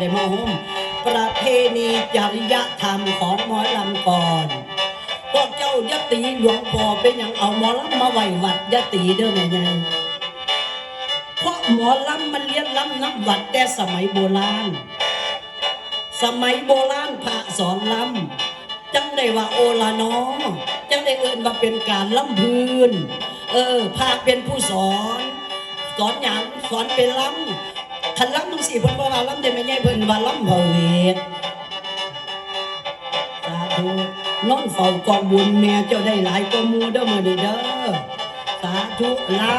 ได้มาห่มประเพณีจริยธรรมของหมอลำก่อนพวกเจ้ายตีหลวงพ่อเป็นอย่างเอาหมอลำมาไหว้วัดยตีเด้อแม่ยายเพราะหมอลำมันเลี้ยงลำน้ำวัดแต่สมัยโบราณ สมัยโบราณพระสอนลำจังได้ว่าโอลาน้อจังได้เอินว่าเป็นการลำพื้น เออพระเป็นผู้สอน สอนอย่างสอนเป็นลำ คันล้ำทั้งสี่เพิ่นบ่ว่าลำแต่ไม่ใหญ่เพิ่นว่าล้ำเผาเวทสาธุน้อนเฝ้ากองบุญแม่เจ้าได้หลายกว่าหมูเด้อมื้อนี้เด้อสาธุละ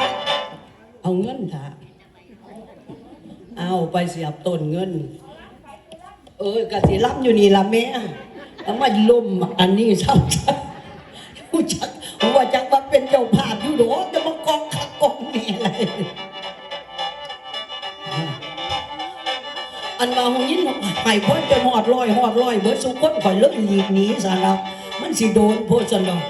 เอาเงินค่ะเอาไปเสียบต้นเงิน เออกะสิรับอยู่นี่ล่ะแม่แล้วมาล่มอันนี้ซ้ำ นว่าหงยินไห้พ้นจะหอดลอยหอดลอยเบิดสุคนข่อยเลิกหลีกหนีซะแล้วมันสิโดนโพดซะแล้ว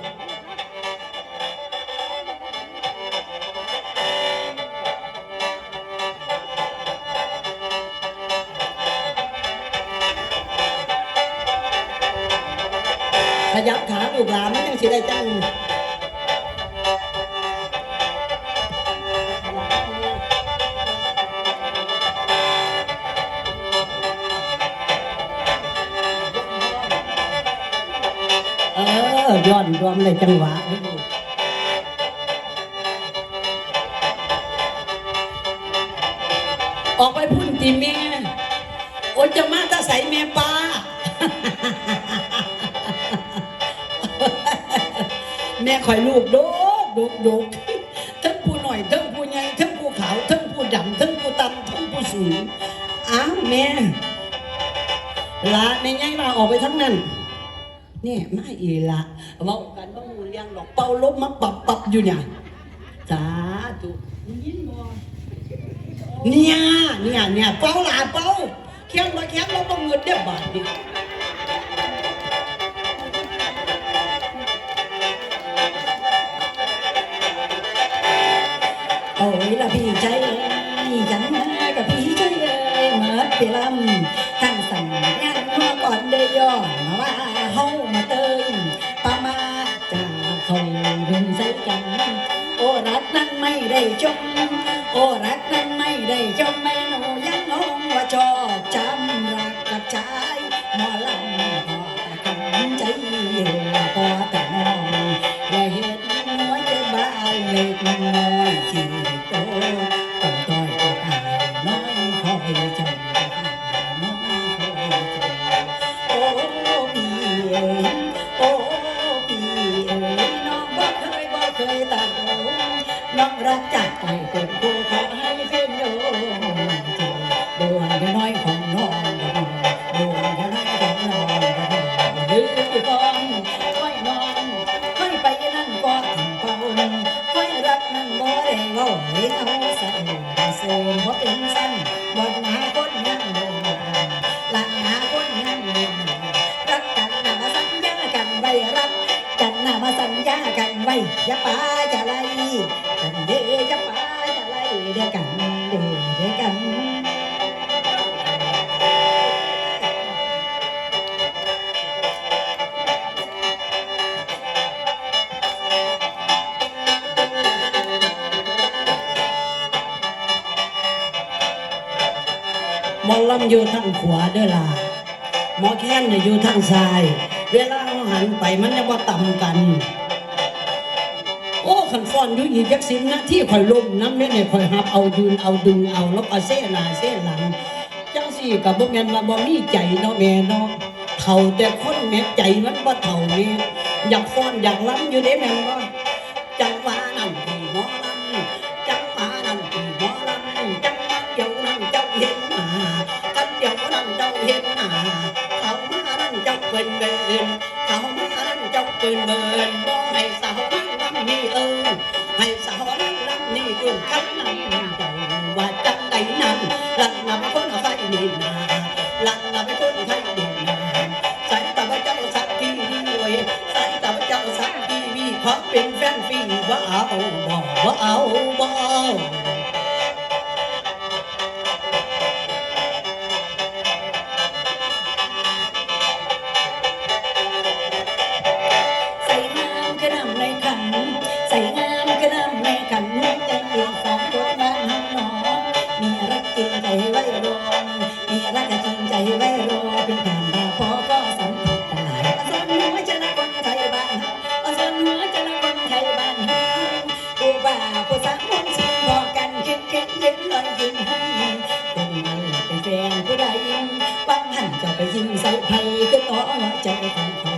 ขยับขาลูกหลานมันยังสิได้จัง ย้อนรวมในจังหวะออกไปพุ่นตีแม่โอ้จะมาตาใสแม่ป้า แม่คอยลูกโดกโดกโดกทั้งผู้หน่อยทั้งผู้ใหญ่ทั้งผู้ขาวทั้งผู้ดำทั้งผู้ต่ำทั้งผู้สูง อ้าวแม่ลาในไงลาออกไปทั้งนั้น เนี่ยไม่อีละ เว่ากันว่ามูเลี้ยงดอกเป่าลบมาปับปับอยู่เนี่ยสาธุยินบ่เนี่ยเนี่ยเนี่ยเป่าหลาเป่าเคียงมาเคียงเราต้องเงินเดียบบาทดิโอ้ยละพี่ใจเอ้ยกันมากับพี่ใจเอ้ยเมื่อนปีลำทั้งสั่งงานมาก่อนได้ย้อมาว่า ไม่ได้จมโอ้รักนั้นไม่ได้จมแม่หนูยังงงว่าชอบจำรักกับชายหมอลำพอแต่คำใจพอแต่มองและเห็นหัวใจบ้านเล็กน้อยที่โตต้องต้อยก็ตายน้อยคอยจำน้อยคอยจำโอ้พี่เอ๋ย รักจากไปเป็นผู้ขอให้เพื่อนโยมันเจอดวงน้อยของน้องดวงน้อยของน้องหรือฟองค่อยนอนค่อยไปนั่นก็ถึงเป่าค่อยรักนั่นบ่ได้เว้าให้เอาใส่เสื่อมเพราะเป็นสั้นบนหาคนยังเดินหลังหาคนยังเดินรักกันนะมาสัญญากันไว้รักกันนะมาสัญญากันไว้อย่าป้าจะไล่ ไล่เด้กันเด้เด้กันหมอลำอยู่ทางขวาเด้อล่ะหมอแค้นอยู่ทางซ้าย เวลาเราหันไปมันจะว่าต่ำกัน อ้ขันฟอนอยู่อีกยักสิบนาที่ข่อยลมน้ำเนี่ยเนี่ยข่อยหับเอายืนเอาดึงเอาแล้วก็เส้หน้าเส้หลังจังสี่กับบ่แม่นว่าบ่มีใจเนาะแม่เนาะเท่าแต่คนแม่ใจมันบ่เท่านี่อยากฟอนอยากล้ำอยู่เด้แม่นบ่จังหวะนั่นที่หมอลำจังหวะนั่นที่หมอลำจังหวะเดียวนั่นเจ้าเห็นหน้ากันเดียวนั่นเจ้าเห็นหน้าเขามานั่นเจ้าเปิ่นเบินเขามานั่นเจ้าเปิ่นเบินบ่ำคนไทยดีนาลันนำคนไทยดีนาใส่ตาพระเจ้าสักทีรวยใส่ตาพระเจ้าสักทีวีขอเป็นแฟนฟีว่าเอาบ่ว่าเอาบ่ Thank you.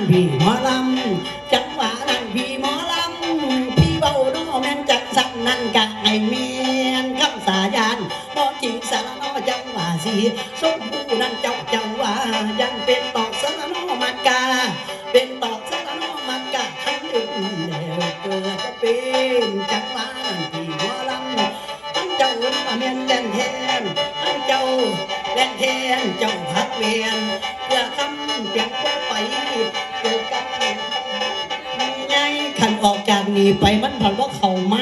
นพี่หมอลำจังหวะนั่นพี่หมอลำพี่เบาน้อแม่นจักสักนั่นกะไอเมียนคำสายานบอจริงสารน้อจังหวะสีสมผู้นั่นเจ้าจังหวะยังเป็นตอกสารน้อมากา เป็นตอกสารน้อมากาทั้งอื่นแล้วเกิดจะเป็นจังหวะนั้นพี่หมอลำทั้งเจ้าแม่นแล่นแทนทั้งเจ้าแล่นแทนเจ้าพักเวียนเพื่อคำเปียกไป ไงขันออกจากนี่ไปมันผ่อนว่าเขาไหม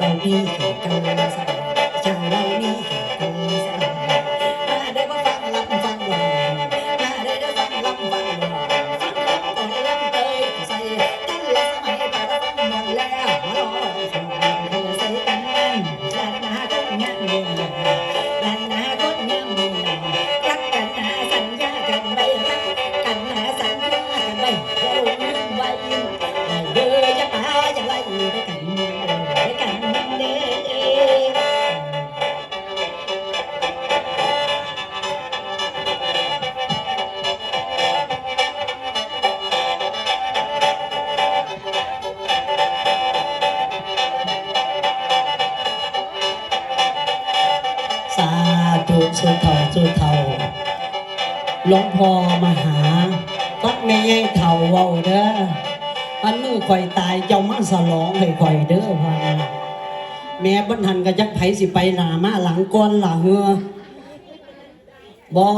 に人がなされ、一緒に หลวงพ่อมาหาตักง่แย่งเท่าเว้าเด้ออันมือข่อยตายเจ้ามาสลองให้ข่อยเด้อพ่อแม่บันหันก็ยักไผสิไปหนามาหลังก้อนหลังเหือบอ